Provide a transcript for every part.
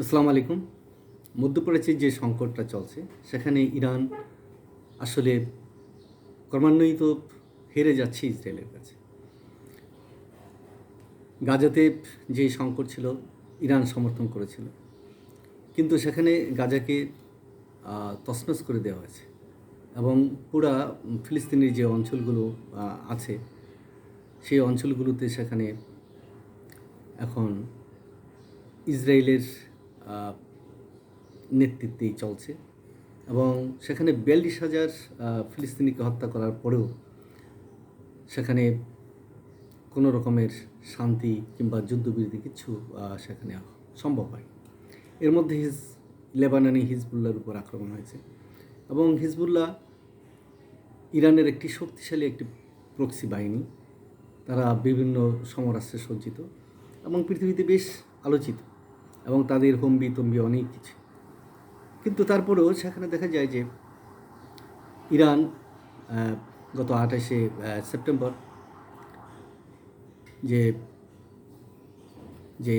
আসসালামু আলাইকুম। মধ্যপ্রাচ্যের যে সংকটটা চলছে, সেখানে ইরান আসলে ক্রমান্বয়ে তো হেরে যাচ্ছে ইসরায়েলের কাছে। গাজাতে যে সংকট ছিল, ইরান সমর্থন করেছিল। কিন্তু সেখানে গাজাকে তছনছ করে দেওয়া হয়েছে এবং পুরা ফিলিস্তিনের যে অঞ্চলগুলো আছে, সেই অঞ্চলগুলোতে সেখানে এখন ইসরায়েলের নেতৃত্বেই চলছে। এবং সেখানে বিয়াল্লিশ হাজার ফিলিস্তিনিকে হত্যা করার পরেও সেখানে কোনো রকমের শান্তি কিংবা যুদ্ধবিরতি কিছু সেখানে সম্ভব হয় এর মধ্যে হিজ, লেবাননি হিজবুল্লার উপর আক্রমণ হয়েছে। এবং হিজবুল্লাহ ইরানের একটি শক্তিশালী একটি প্রক্সি বাহিনী, তারা বিভিন্ন সমরাস্ত্রে সজ্জিত এবং পৃথিবীতে বেশ আলোচিত। এবং তাদের হম্বি তম্বি অনেক কিছু। কিন্তু তারপরেও সেখানে দেখা যায় যে ইরান গত আঠাশে সেপ্টেম্বর যে যে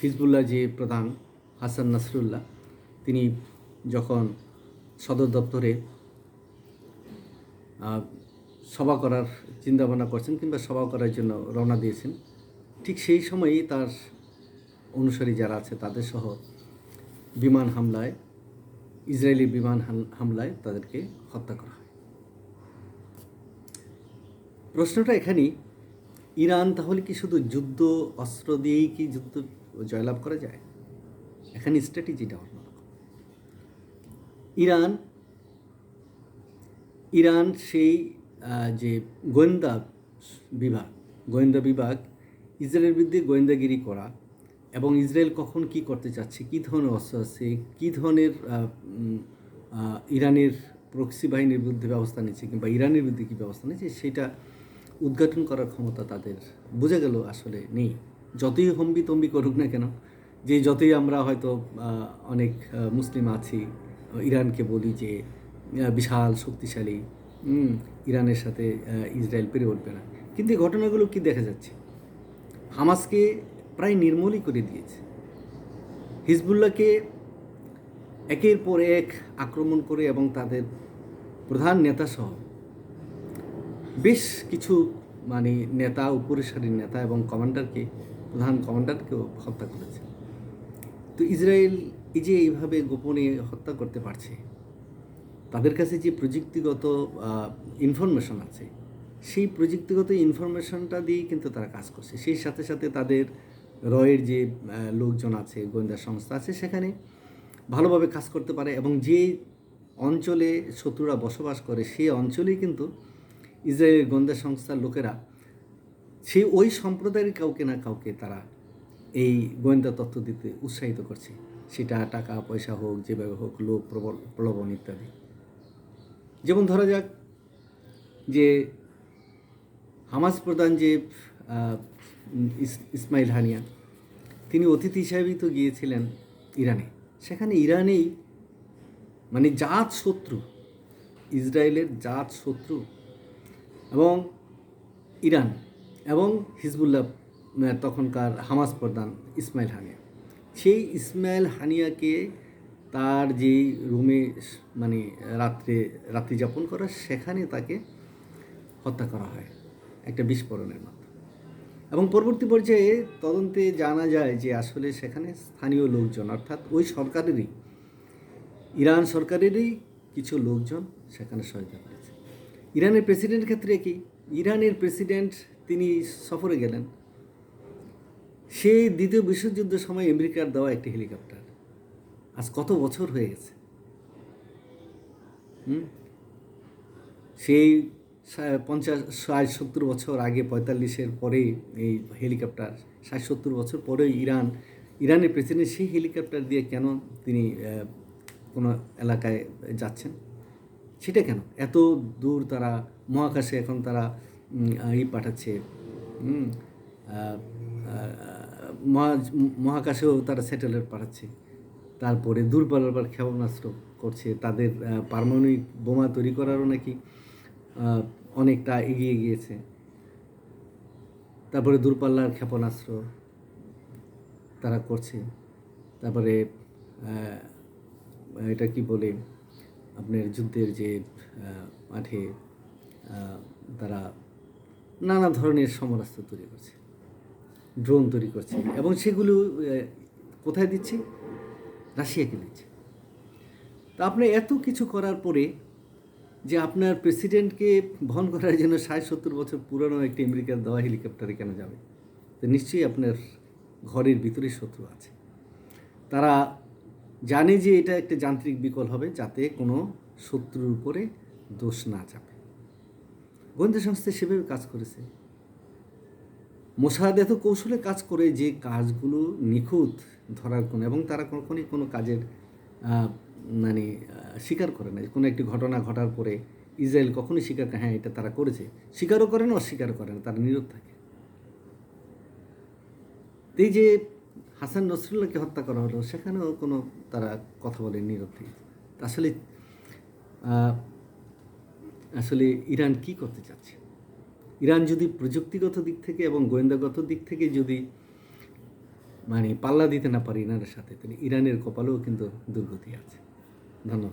হিজবুল্লাহ যে প্রধান হাসান নাসরুল্লাহ, তিনি যখন সদর দপ্তরে সভা করার চিন্তাভাবনা করছেন কিংবা সভা করার জন্য রওনা দিয়েছেন, ঠিক সেই সময়ই তার অনুসারী যারা আছে তাদের সহ বিমান হামলায়, ইসরায়েলি বিমান হাম- হামলায় তাদেরকে হত্যা করা হয়। প্রশ্নটা এখানেই, ইরান তাহলে কি শুধু যুদ্ধ অস্ত্র দিয়েই কি যুদ্ধ জয়লাভ করা যায়? এখানে স্ট্র্যাটেজিটা অন্যরকম। ইরান ইরান সেই যে গোয়েন্দা বিভাগ গোয়েন্দা বিভাগ, ইসরায়েলের বিরুদ্ধে গোয়েন্দাগিরি করা এবং ইসরায়েল কখন কি করতে চাচ্ছে? কী ধরনের অস্ত্র আছে? কী ধরনের ইরানের প্রক্সি বাহিনীর বিরুদ্ধে ব্যবস্থা নিচ্ছে কিংবা ইরানের বিরুদ্ধে কী ব্যবস্থা নিচ্ছে সেটা উদ্ঘাটন করার ক্ষমতা তাদের বোঝা গেল আসলে নেই। যতই হম্বি তম্বি করুক না কেন, যে যতই আমরা হয়তো অনেক মুসলিম আছি, ইরানকে বলি যে বিশাল শক্তিশালী ইরানের সাথে ইসরায়েল পেরে উঠবে না। কিন্তু ঘটনাগুলো কি দেখা যাচ্ছে? হামাসকে প্রায় নির্মূলই করে দিয়েছে। হিজবুল্লাহকে একের পর এক আক্রমণ করে এবং তাদের প্রধান নেতাসহ বেশ কিছু মানে নেতা উপরের সারির নেতা এবং কমান্ডারকে, প্রধান কমান্ডারকেও হত্যা করেছে। তো ইসরায়েল এই যে এইভাবে গোপনে হত্যা করতে পারছে, তাদের কাছে যে প্রযুক্তিগত ইনফরমেশন আছে, সেই প্রযুক্তিগত ইনফরমেশনটা দিয়েই কিন্তু তারা কাজ করছে। সেই সাথে সাথে তাদের রয়ের যে লোকজন আছে, গোয়েন্দা সংস্থা আছে, সেখানে ভালোভাবে কাজ করতে পারে এবং যে অঞ্চলে শত্রুরা বসবাস করে, সেই অঞ্চলেই কিন্তু ইসরায়েলের গোয়েন্দা সংস্থার লোকেরা সেই ওই সম্প্রদায়ের কাউকে না কাউকে তারা এই গোয়েন্দা তথ্য দিতে উৎসাহিত করছে। সেটা টাকা, পয়সা হোক, যেভাবে হোক লোক প্রবল, প্রলোভন ইত্যাদি। যেমন ধরা যাক যে, হামাস প্রধান যে ইসমাইল হানিয়া। তিনি অতিথি হিসাবেই তো গিয়েছিলেন ইরানে। সেখানে ইরানেই মানে জাত শত্রু, ইসরায়েলের জাত শত্রু এবং ইরান এবং হিজবুল্লাহ তখনকার হামাস প্রধান ইসমাইল হানিয়া। সেই ইসমাইল হানিয়াকে তার যেই রুমে মানে রাত্রে, রাত্রি যাপন করা, সেখানে তাকে হত্যা করা হয়। একটা বিস্ফোরণের মাধ্যমে। এবং পরবর্তী পর্যায়ে তদন্তে জানা যায় যে আসলে সেখানে স্থানীয় লোকজন, অর্থাৎ ওই সরকারেরই, ইরান সরকারেরই কিছু লোকজন সেখানে সহায়তা করেছে। ইরানের প্রেসিডেন্ট ক্ষেত্রে কি? ইরানের প্রেসিডেন্ট তিনি সফরে গেলেন। সেই দ্বিতীয় বিশ্বযুদ্ধের সময় আমেরিকার দেওয়া একটি হেলিকপ্টার। আজ কত বছর হয়ে গেছে? সেই পঞ্চাশ, ষাট, সত্তর বছর আগে, পঁয়তাল্লিশের পরে এই হেলিকপ্টার, ষাট, সত্তর বছর পরে ইরান, ইরানের প্রেসিডেন্ট সেই হেলিকপ্টার দিয়ে কেন তিনি কোনো এলাকায় যাচ্ছেন? সেটা কেন? এত দূর তারা, মহাকাশে এখন তারা ই পাঠাচ্ছে মহাকাশেও তারা স্যাটেলাইট পাঠাচ্ছে। তারপরে দূরপাল্লার ক্ষেপণাস্ত্র করছে। তাদের পারমাণবিক বোমা তৈরি করারও নাকি অনেকটা এগিয়ে গিয়েছে। তারপরে দূরপাল্লার ক্ষেপণাস্ত্র তারা করছে। তারপরে এটা কি বলে, আপনার যুদ্ধের যে মাঠে তারা নানা ধরনের সমরাস্ত্র তৈরি করছে, ড্রোন তৈরি করছে এবং সেগুলো কোথায় দিচ্ছে? রাশিয়াকে দিচ্ছে। তা আপনি এত কিছু করার পরে যে আপনার প্রেসিডেন্টকে বহন করার জন্য ষাট সত্তর বছর পুরনো একটি আমেরিকার দেওয়া হেলিকপ্টারে কেন যাবে? তো নিশ্চয়ই আপনার ঘরের ভিতরে শত্রু আছে। তারা জানে যে এটা একটা যান্ত্রিক বিকল হবে যাতে কোনো শত্রুর উপরে দোষ না চাপে। গোয়েন্দা সংস্থা সেভাবে কাজ করেছে। মোসাদ এত কৌশলে কাজ করে যে কাজগুলো নিখুঁত ধরার কোনো এবং তারা কখনই কোনো কাজের মানে স্বীকার করে না কোনো একটি ঘটনা ঘটার পরে ইসরায়েল কখনোই স্বীকার করে হ্যাঁ এটা তারা করেছে। স্বীকারও করে না, অস্বীকারও করে না, তারা নীরব থাকে। এই যে হাসান নসরুল্লাহকে হত্যা করা হলো, সেখানেও কোনো তারা কথা বলে নীরব থেকে। আসলে আসলে ইরান কি করতে চাচ্ছে? ইরান যদি প্রযুক্তিগত দিক থেকে এবং গোয়েন্দাগত দিক থেকে যদি মানে পাল্লা দিতে না পারে ইরানের সাথে, তাহলে ইরানের কপালেও কিন্তু দুর্গতি আছে। なの。